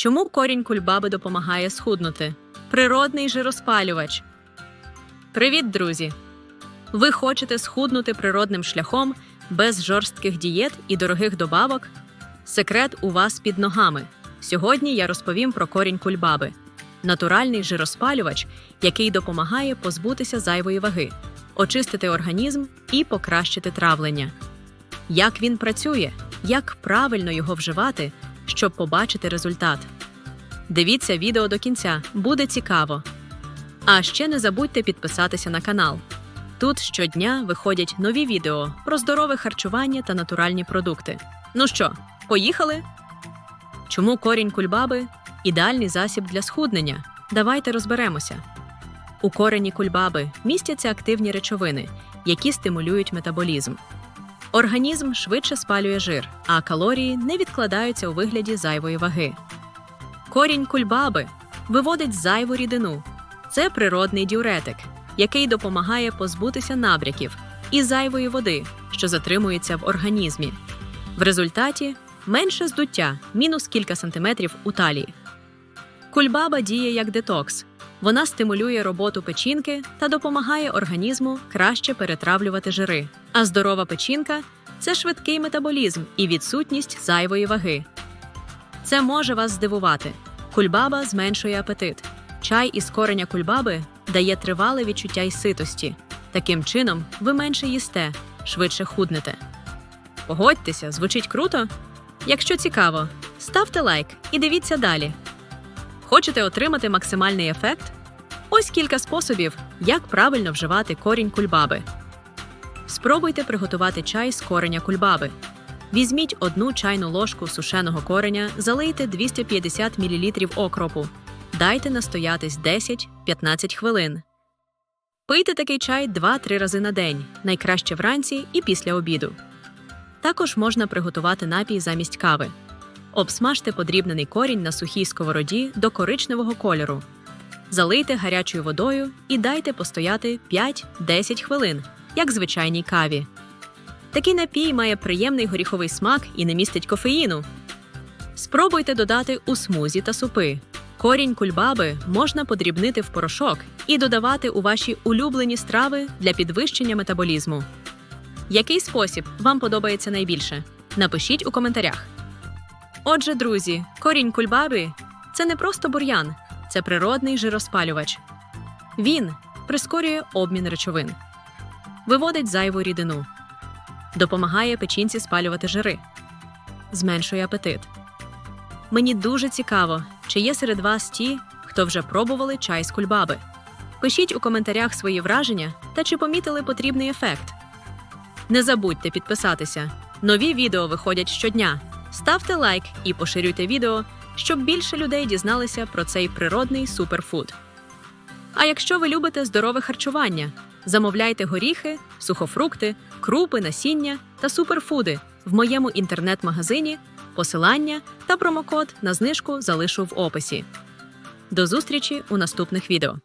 Чому корінь кульбаби допомагає схуднути? Природний жироспалювач. Привіт, друзі! Ви хочете схуднути природним шляхом без жорстких дієт і дорогих добавок? Секрет у вас під ногами. Сьогодні я розповім про корінь кульбаби натуральний жироспалювач, який допомагає позбутися зайвої ваги, очистити організм і покращити травлення. Як він працює, як правильно його вживати, щоб побачити результат. Дивіться відео до кінця, буде цікаво. А ще не забудьте підписатися на канал. Тут щодня виходять нові відео про здорове харчування та натуральні продукти. Ну що, поїхали? Чому корінь кульбаби ідеальний засіб для схуднення? Давайте розберемося. У корені кульбаби містяться активні речовини, які стимулюють метаболізм. Організм швидше спалює жир, а калорії не відкладаються у вигляді зайвої ваги. Корінь кульбаби виводить зайву рідину. Це природний діуретик, який допомагає позбутися набряків і зайвої води, що затримується в організмі. В результаті менше здуття, мінус кілька сантиметрів у талії. Кульбаба діє як детокс. Вона стимулює роботу печінки та допомагає організму краще перетравлювати жири. А здорова печінка це швидкий метаболізм і відсутність зайвої ваги. Це може вас здивувати. Кульбаба зменшує апетит. Чай із кореня кульбаби дає тривале відчуття й ситості. Таким чином, ви менше їсте, швидше худнете. Погодьтеся, звучить круто? Якщо цікаво, ставте лайк і дивіться далі. Хочете отримати максимальний ефект? Ось кілька способів, як правильно вживати корінь кульбаби. Спробуйте приготувати чай з кореня кульбаби. Візьміть одну чайну ложку сушеного кореня, залийте 250 мл окропу. Дайте настоятись 10-15 хвилин. Пийте такий чай 2-3 рази на день, найкраще вранці і після обіду. Також можна приготувати напій замість кави. Обсмажте подрібнений корінь на сухій сковороді до коричневого кольору. Залийте гарячою водою і дайте постояти 5-10 хвилин, як звичайній каві. Такий напій має приємний горіховий смак і не містить кофеїну. Спробуйте додати у смузі та супи. Корінь кульбаби можна подрібнити в порошок і додавати у ваші улюблені страви для підвищення метаболізму. Який спосіб вам подобається найбільше? Напишіть у коментарях. Отже, друзі, корінь кульбаби це не просто бур'ян, це природний жироспалювач. Він прискорює обмін речовин, виводить зайву рідину, допомагає печінці спалювати жири, зменшує апетит. Мені дуже цікаво, чи є серед вас ті, хто вже пробували чай з кульбаби. Пишіть у коментарях свої враження та чи помітили потрібний ефект. Не забудьте підписатися. Нові відео виходять щодня. Ставте лайк і поширюйте відео, щоб більше людей дізналися про цей природний суперфуд. А якщо ви любите здорове харчування, замовляйте горіхи, сухофрукти, крупи, насіння та суперфуди в моєму інтернет-магазині. Посилання та промокод на знижку залишу в описі. До зустрічі у наступних відео.